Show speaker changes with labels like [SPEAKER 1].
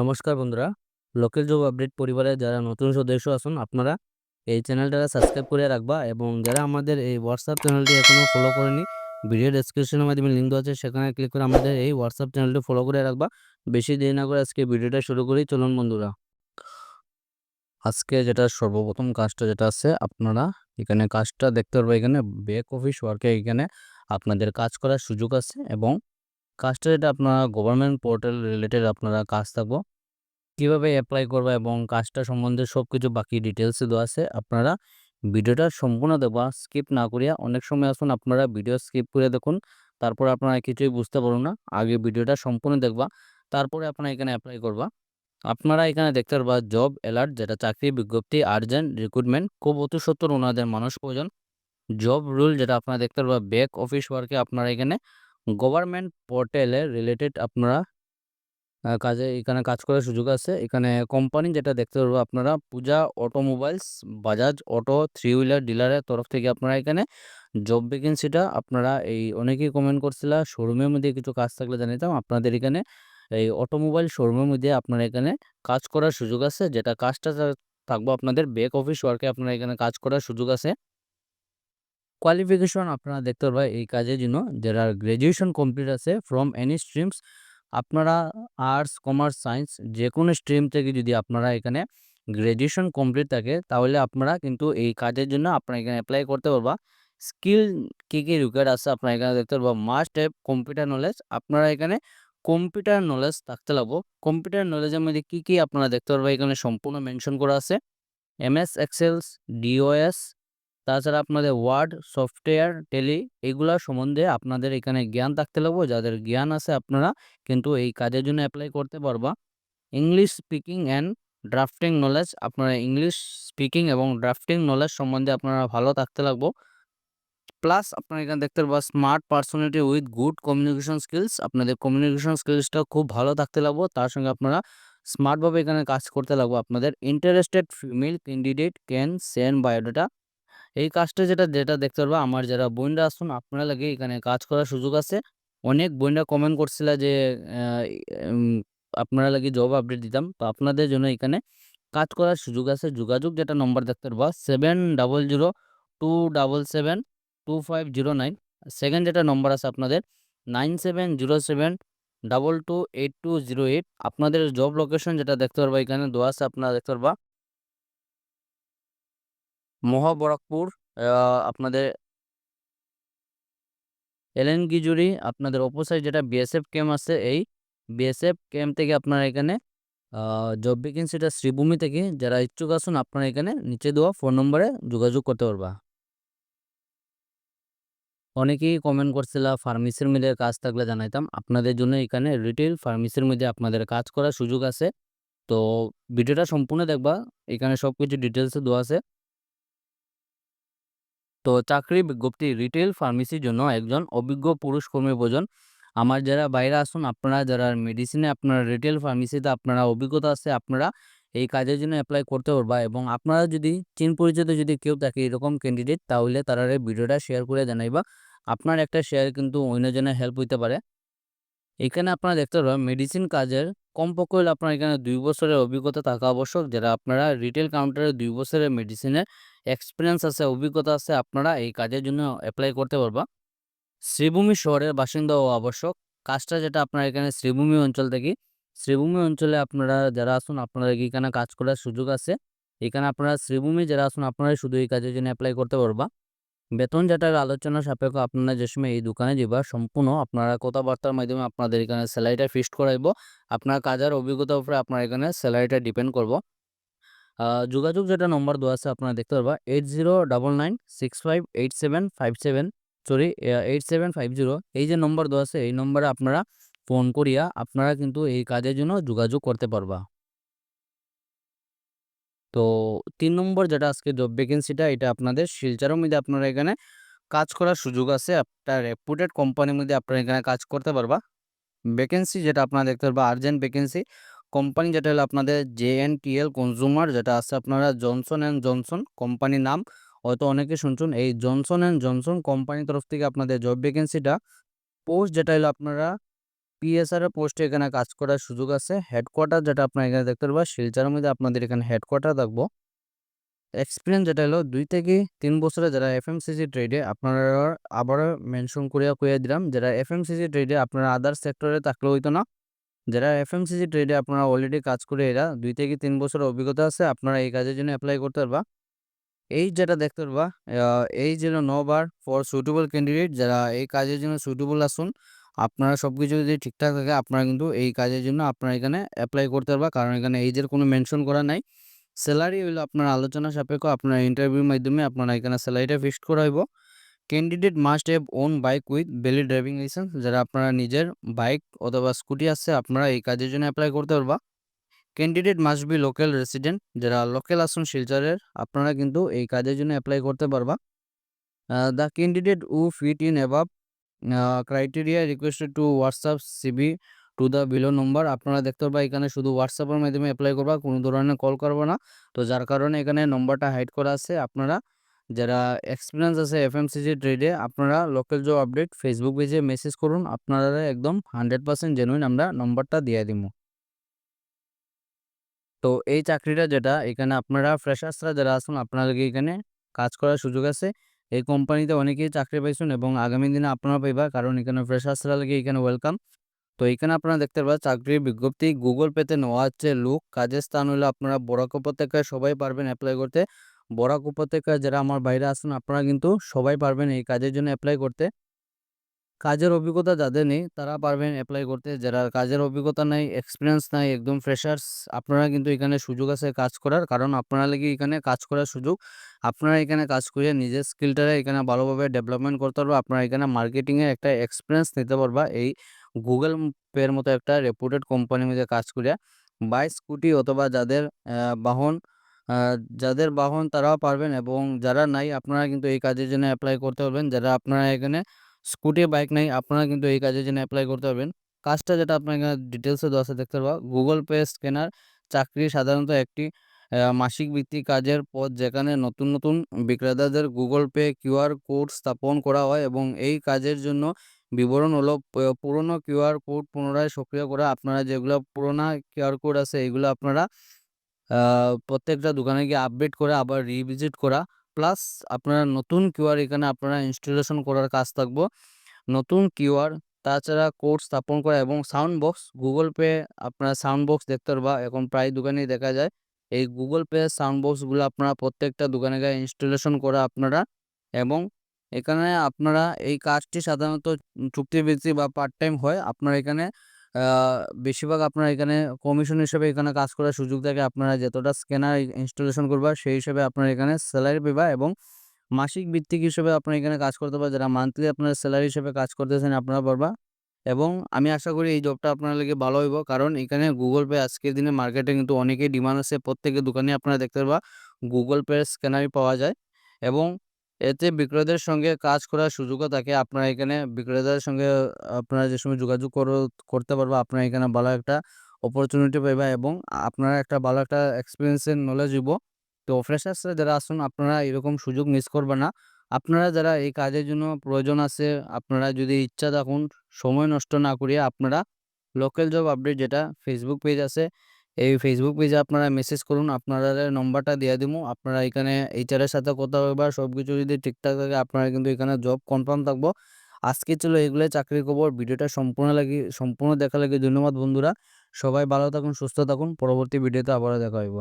[SPEAKER 1] নমস্কার বন্ধুরা। Local job update পরিবারে যারা নতুন সদস্য আসুন আপনারা এই চ্যানেলটা সাবস্ক্রাইব করে রাখবা এবং যারা আমাদের এই হোয়াটসঅ্যাপ চ্যানেলটি এখনও ফলো করেনি ভিডিও ডেসক্রিপশনের মাধ্যমে লিঙ্ক দেওয়া আছে, সেখানে ক্লিক করে আমাদের এই হোয়াটসঅ্যাপ চ্যানেলটি ফলো করে রাখবা। বেশি দেরি না করে আজকে ভিডিওটা শুরু করি, চলুন বন্ধুরা। আজকে যেটা সর্বপ্রথম কাজটা যেটা আছে, আপনারা এখানে কাজটা দেখতে পারব এখানে ব্যাক অফিস ওয়ার্কে এখানে আপনাদের কাজ করার সুযোগ আছে এবং কাজটা যেটা আপনারা গভর্নমেন্ট পোর্টাল রিলেটেড আপনারা কাজ থাকব। কীভাবে অ্যাপ্লাই করবা এবং কাজটা সম্বন্ধে সব কিছু বাকি ডিটেলসে দেওয়া আছে, আপনারা ভিডিওটা সম্পূর্ণ দেখবা স্কিপ না করিয়া অনেক সময় আসুন, আপনারা ভিডিও স্কিপ করে দেখুন, তারপর আপনারা কিছুই বুঝতে পারুন না, আগে ভিডিওটা সম্পূর্ণ দেখবা, তারপরে আপনারা এখানে অ্যাপ্লাই করবা। আপনারা এখানে দেখতে পারবা জব অ্যালার্ট যেটা চাকরি বিজ্ঞপ্তি আর্জেন্ট রিক্রুটমেন্ট খুব অতি সত্তর ওনাদের মানুষ প্রয়োজন। জব রুল যেটা আপনারা দেখতে পারবা ব্যাক অফিস ওয়ার্কে আপনারা এখানে গভর্নমেন্ট পোর্টালে রিলেটেড আপনারা কাজে এখানে কাজ করার সুযোগ আছে। এখানে কোম্পানি যেটা দেখতে পারব আপনারা Puja automobiles, Bajaj auto, three wheeler ডিলারের তরফ থেকে আপনারা এখানে জব ভ্যাকেন্সিটা আপনারা এই অনেকেই কমেন্ট করছিলা শোরুমের মধ্যে কিছু কাজ থাকলে জানাইতাম। আপনাদের এখানে এই অটোমোবাইল শোরুমের মধ্যে আপনারা এখানে কাজ করার সুযোগ আছে। যেটা কাজটা থাকব আপনাদের ব্যাক অফিস ওয়ার্কে আপনারা এখানে কাজ করার সুযোগ আছে। কোয়ালিফিকেশন আপনারা দেখতে পারবা এই কাজের জন্য যারা গ্র্যাজুয়েশন কমপ্লিট আছে ফ্রম এনি স্ট্রিমস আপনারা আর্টস, কমার্স, সায়েন্স যে কোনো স্ট্রিম থেকে যদি আপনারা এখানে গ্র্যাজুয়েশন কমপ্লিট থাকে তাহলে আপনারা কিন্তু এই কাজের জন্য আপনারা এখানে অ্যাপ্লাই করতে পারবা। স্কিল কী, কী রিকোয়ার্ড আছে আপনারা এখানে দেখতে পারবা মাস্ট হ্যাভ কম্পিউটার নলেজ আপনারা এখানে কম্পিউটার নলেজ থাকতে লাগবো। কম্পিউটার নলেজের মধ্যে কী, কী আপনারা দেখতে পারবা এখানে সম্পূর্ণ মেনশন করা আছে। এম এস এক্সেলস, ডিওএস তাছাড়া আপনাদের ওয়ার্ড, সফটওয়্যার, টেলি এগুলা সম্বন্ধে আপনাদের এখানে জ্ঞান থাকতে লাগবো। যাদের জ্ঞান আছে আপনারা কিন্তু এই কাজের জন্য অ্যাপ্লাই করতে পারবা। English speaking and drafting knowledge আপনারা ইংলিশ স্পিকিং এবং ড্রাফটিং নলেজ সম্বন্ধে আপনারা ভালো থাকতে লাগবো। প্লাস আপনারা এখানে দেখতে পারবা smart personality with good communication skills আপনাদের কমিউনিকেশন স্কিলসটা খুব ভালো থাকতে লাগবো। তার সঙ্গে আপনারা স্মার্টভাবে এখানে কাজ করতে লাগবো। আপনাদের interested female candidate can send biodata এই কাজটা যেটা, যেটা দেখতে পারবা আমার যারা বোনরা আছেন আপনারা লাগি এখানে কাজ করার সুযোগ আছে। অনেক বোনরা কমেন্ট করছিলা যে আপনারা লাগি জব আপডেট দিতাম। তো আপনাদের জন্য এখানে কাজ করার সুযোগ আছে। যোগাযোগ যেটা নম্বর দেখতে পারবা 7002772509 সেকেন্ড যেটা নম্বর আছে আপনাদের 9707228208 আপনাদের জব লোকেশন যেটা দেখতে পারবা এখানে দেওয়া আছে আপনারা দেখতে পারবা মহাবরাকপুর আপনাদের এলেনগিজুরি, আপনাদের অপোসাইড যেটা বিএসএফ ক্যাম্প আছে, এই বিএসএফ ক্যাম্প থেকে আপনারা এখানে জব ভ্যাকেন্সিটা শ্রীভূমি থেকে যারা ইচ্ছুক আসুন আপনারা এখানে নিচে দেওয়া ফোন নম্বরে যোগাযোগ করতে পারবা। অনেকেই কমেন্ট করছিলা ফার্মেসির মধ্যে কাজ থাকলে জানাইতাম। আপনাদের জন্য এখানে রিটেল ফার্মেসির মধ্যে আপনাদের কাজ করার সুযোগ আছে। তো ভিডিওটা সম্পূর্ণ দেখবা। এখানে সবকিছু ডিটেলসে দেওয়া আছে। তো চাকরি বিজ্ঞপ্তি রিটেল ফার্মেসির জন্য একজন অভিজ্ঞ পুরুষ কর্মী প্রয়োজন। আমার যারা বাইরে আসুন, আপনারা যারা মেডিসিনে আপনারা রিটেল ফার্মেসিতে আপনারা অভিজ্ঞতা আছে, আপনারা এই কাজের জন্য অ্যাপ্লাই করতে পারবা এবং আপনারা যদি চিন পরিচিত যদি কেউ থাকে এরকম ক্যান্ডিডেট তাহলে তারা এই ভিডিওটা শেয়ার করে জানাইবা। আপনার একটা শেয়ার কিন্তু অন্যজনের হেল্প হইতে পারে। এখানে আপনারা দেখতে পারবেন মেডিসিন কাজের কমপক্ষে হলে আপনার এখানে দুই বছরের অভিজ্ঞতা থাকা আবশ্যক। যারা আপনারা রিটেল কাউন্টারে দুই বছরের মেডিসিনের এক্সপিরিয়েন্স আছে, অভিজ্ঞতা আছে আপনারা এই কাজের জন্য অ্যাপ্লাই করতে পারবা। শ্রীভূমি শহরের বাসিন্দা হওয়া আবশ্যক। কাজটা যেটা আপনার এখানে শ্রীভূমি অঞ্চল থেকে শ্রীভূমি অঞ্চলে আপনারা যারা আসুন আপনারা এখানে কাজ করার সুযোগ আছে। এখানে আপনারা শ্রীভূমি যারা আসুন আপনারাই শুধু এই কাজের জন্য অ্যাপ্লাই করতে পারবা। বেতন যেটা আলোচনা সাপেক্ষ আপনারা যে সময় এই দোকানে যাবা সম্পূর্ণ আপনারা কথাবার্তার মাধ্যমে আপনাদের এখানে স্যালারিটা ফিক্সড করাইবো। আপনার কাজের অভিজ্ঞতার উপরে আপনার এখানে স্যালারিটা ডিপেন্ড করব। যোগাযোগ যেটা নম্বর দেওয়া আছে আপনারা দেখতে পারবা 8099658757 sorry eight seven five zero এই যে নম্বর দেওয়া আছে, এই নম্বরে আপনারা ফোন করিয়া আপনারা কিন্তু এই কাজের জন্য যোগাযোগ করতে পারবা। তো তিন নম্বর যেটা আজকে জব ভ্যাকেন্সিটা এটা আপনাদের শিলচরের মধ্যে আপনারা এখানে কাজ করার সুযোগ আছে। একটা রেপুটেড কোম্পানির মধ্যে আপনারা এখানে কাজ করতে পারবা। ভ্যাকেন্সি যেটা আপনারা দেখতে পারবা আর্জেন্ট ভ্যাকেন্সি। কোম্পানি যেটা হলো আপনাদের J N T L consumer যেটা আছে আপনারা জনসন অ্যান্ড জনসন কোম্পানির নাম হয়তো অনেকে শুনছেন। এই জনসন অ্যান্ড জনসন কোম্পানির তরফ থেকে আপনাদের জব ভ্যাকেন্সিটা পোস্ট যেটা হলো আপনারা পিএসআর পোস্টে এখানে কাজ করার সুযোগ আছে। হেডকোয়ার্টার যেটা আপনার এখানে দেখতে পারবেন, শিলচরের মধ্যে আপনাদের এখানে হেডকোয়ার্টার থাকব। এক্সপিরিয়েন্স যেটা হলো, দুই থেকে তিন বছরে যারা এফএমসিজি ট্রেডে আপনারা আবারও মেনশন করিয়া কইয়া দিলাম, যারা এফএমসিজি ট্রেডে আপনারা আদার সেক্টরে থাকলে হইতো না। যারা এফএমসিজি ট্রেডে আপনারা অলরেডি কাজ করে এরা, দুই থেকে তিন বছরের অভিজ্ঞতা আছে, আপনারা এই কাজের জন্য অ্যাপ্লাই করতে পারবা। এই যেটা দেখতে পারবা এই যে no bar for suitable candidate যারা এই কাজের জন্য সুটেবল আসুন আপনারা সব কিছু যদি ঠিকঠাক থাকে, আপনারা কিন্তু এই কাজের জন্য আপনারা এখানে অ্যাপ্লাই করতে পারবা। কারণ এখানে এইজের কোনো মেনশন করা নাই। স্যালারি হইল আপনার আলোচনা সাপেক্ষ আপনার ইন্টারভিউর মাধ্যমে আপনারা এখানে স্যালারিটা ফিক্সড করা হইব। Candidate must have own bike with valid driving licence যারা আপনারা নিজের বাইক অথবা স্কুটি আছে, আপনারা এই কাজের জন্য অ্যাপ্লাই করতে পারবা। Candidate must be local resident যারা লোকাল আসুন শিলচরের, আপনারা কিন্তু এই কাজের জন্য অ্যাপ্লাই করতে পারবা। The candidate who fit in above criteria requested to WhatsApp CV to the below number আপনারা দেখতে পারবা এখানে শুধু হোয়াটসঅ্যাপের মাধ্যমে অ্যাপ্লাই করবা, কোনো ধরনের কল করব না। তো যার কারণে এখানে নম্বরটা হাইড করা আছে। আপনারা যারা এক্সপিরিয়েন্স আছে এফএমসিজি ট্রেডে আপনারা লোকাল জব আপডেট ফেসবুক পেজে মেসেজ করুন। আপনারা একদম হান্ড্রেড পার্সেন্ট জেনুইন আমরা নম্বরটা দিয়ে দিব। তো এই চাকরিটা যেটা, এখানে আপনারা ফ্রেশার্সরা যারা আসুন আপনাদেরকে এখানে কাজ করার সুযোগ আছে। এই কোম্পানিতে অনেকেই চাকরি পাইছেন এবং আগামী দিনে আপনারা পাইবা, কারণ এখানে ফ্রেশার্সরা লাগে এখানে ওয়েলকাম তো এখানে আপনারা দেখতে পাবেন চাকরির বিজ্ঞপ্তি গুগল পেতে নেওয়া হচ্ছে লোক কাজের স্থান হলে আপনারা বরাক উপত্যকায় সবাই পারবেন অ্যাপ্লাই করতে। বরাক উপত্যকায় যারা আমার বাইরে আছেন, আপনারা কিন্তু সবাই পারবেন এই কাজের জন্য অ্যাপ্লাই করতে। কাজের অভিজ্ঞতা যাদের নেই, তারা পারবেন অ্যাপ্লাই করতে। যারা কাজের অভিজ্ঞতা নাই এক্সপিরিয়েন্স নাই, একদম ফ্রেশার্স আপনারা কিন্তু এখানে সুযোগ আছে কাজ করার। কারণ আপনারা লেগে এখানে কাজ করার সুযোগ, আপনারা এখানে কাজ করে নিজের স্কিলটারে এখানে ভালোভাবে ডেভেলপমেন্ট করতে পারবে। আপনারা এখানে মার্কেটিংয়ে একটা এক্সপিরিয়েন্স নিতে পারবা। এই গুগল পের মতো একটা রেপুটেড কোম্পানির মধ্যে কাজ করিয়া বাইক স্কুটি অথবা যাদের বাহন যাদের বাহন তারাও পারবেন এবং যারা নাই, আপনারা কিন্তু এই কাজের জন্য অ্যাপ্লাই করতে পারবেন। যারা আপনারা এখানে স্কুটি, বাইক নাই, আপনারা কিন্তু এই কাজের জন্য অ্যাপ্লাই করতে পারবেন। কাজটা যেটা আপনাকে ডিটেলসে আছে, দেখতে পারবা। গুগল পে স্ক্যানার চাকরি সাধারণত একটি মাসিক ভিত্তিক কাজের পদ যেখানে নতুন নতুন বিক্রেতাদের গুগল পে কিউআর কোড স্থাপন করা হয় এবং এই কাজের জন্য বিবরণ হলো পুরনো কিউআর কোড পুনরায় সক্রিয় করা। আপনারা যেগুলো পুরোনো কিউআর কোড আছে, এগুলো আপনারা প্রত্যেকটা দোকানে গিয়ে আপডেট করে, আবার রিভিজিট করা। প্লাস আপনারা নতুন কিউআর এখানে আপনারা ইনস্টলেশন করার কাজ থাকব। নতুন কিউআর তাছাড়া কোড স্থাপন করা এবং সাউন্ড বক্স গুগল পে আপনারা সাউন্ড বক্স দেখতে পারবা। এখন প্রায় দোকানেই দেখা যায়। এই গুগল পে সাউন্ড বক্সগুলো আপনারা প্রত্যেকটা দোকানে গিয়ে ইনস্টলেশন করা আপনারা এবং এখানে আপনারা এই কাজটি সাধারণত চুক্তিভিত্তিক বা পার্ট টাইম হয়। আপনারা এখানে বেশিরভাগ আপনার এখানে কমিশন হিসেবে এখানে কাজ করার সুযোগ থাকে। আপনারা যতটা স্ক্যানার ইনস্টলেশন করবা, সেই হিসেবে আপনারা এখানে স্যালারি পেবা এবং মাসিক ভিত্তিক হিসেবে আপনারা এখানে কাজ করতে পারবেন। যারা মান্থলি আপনারা স্যালারি হিসেবে কাজ করতেছেন আপনারা পারবা। এবং আমি আশা করি এই জবটা আপনার লেগে ভালো হইব। কারণ এখানে গুগল পে আজকের দিনে মার্কেটে কিন্তু অনেকেই ডিমান্ড আছে। প্রত্যেকের দোকানে আপনারা দেখতে পারবা গুগল পে স্ক্যানারই পাওয়া যায়। এবং এতে বিক্রেতাদের সঙ্গে কাজ করার সুযোগও থাকে। আপনারা এখানে বিক্রেতাদের সঙ্গে আপনারা যে সময় যোগাযোগ করতে পারবা, আপনারা এখানে ভালো একটা অপরচুনিটি পাইবা এবং আপনারা একটা ভালো একটা এক্সপিরিয়েন্সের নলেজ দিব। তো ফ্রেশার্সরা যারা আসুন, আপনারা এরকম সুযোগ মিস করবে না। আপনারা যারা এই কাজের জন্য প্রয়োজন আছে, আপনারা যদি ইচ্ছা থাকুন, সময় নষ্ট না করিয়ে আপনারা লোকাল জব আপডেট যেটা ফেসবুক পেজ আছে এই ফেসবুক পেজে আপনারা মেসেজ করুন, আপনারা নম্বরটা দিয়ে দিব আপনারা এখানে এইচআরের সাথে কথা হবে বা সব কিছু যদি ঠিকঠাক থাকে, আপনারা কিন্তু এখানে জব কনফার্ম থাকব। আজকে ছিল এগুলোই চাকরি খবর, ভিডিওটা সম্পূর্ণ লাগে, সম্পূর্ণ দেখা লাগে, ধন্যবাদ বন্ধুরা। সবাই ভালো থাকুন, সুস্থ থাকুন, পরবর্তী ভিডিওতে আবারও দেখা হইব।